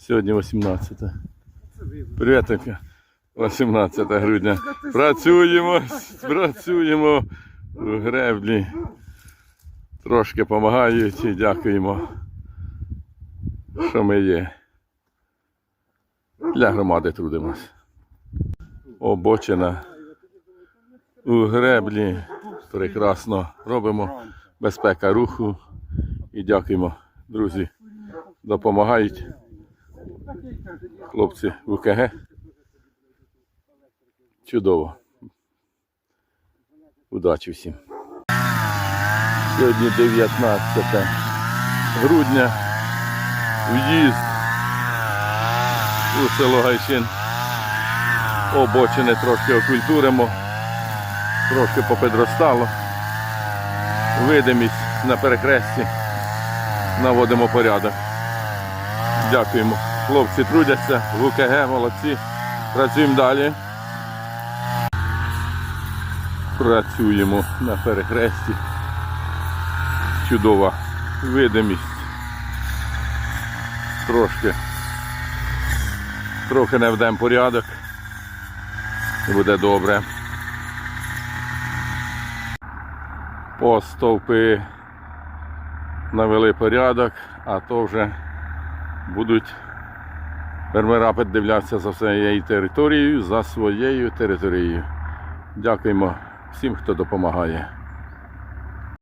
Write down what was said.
Сьогодні 18. Привіт, 18 грудня. Працюємо, працюємо у греблі. Трошки допомагають і дякуємо, що ми є. Для громади трудимось. Обочина у греблі. Прекрасно робимо. Безпека руху. І дякуємо, друзі. Допомагають хлопці в УКГ. Чудово. Удачі всім. Сьогодні 19 грудня. В'їзд у село Гайчин. Обочини трошки окультуримо, трошки попідростало. Видимість на перекресті. Наводимо порядок. Дякуємо. Хлопці трудяться, в УКГ молодці. Працюємо далі. Працюємо на перехресті. Чудова видимість. Трошки. Трохи не вдемо порядок. Буде добре. По стовпи навели порядок, а то вже будуть фермера піддивлятися за своєю територією, за своєю територією. Дякуємо всім, хто допомагає.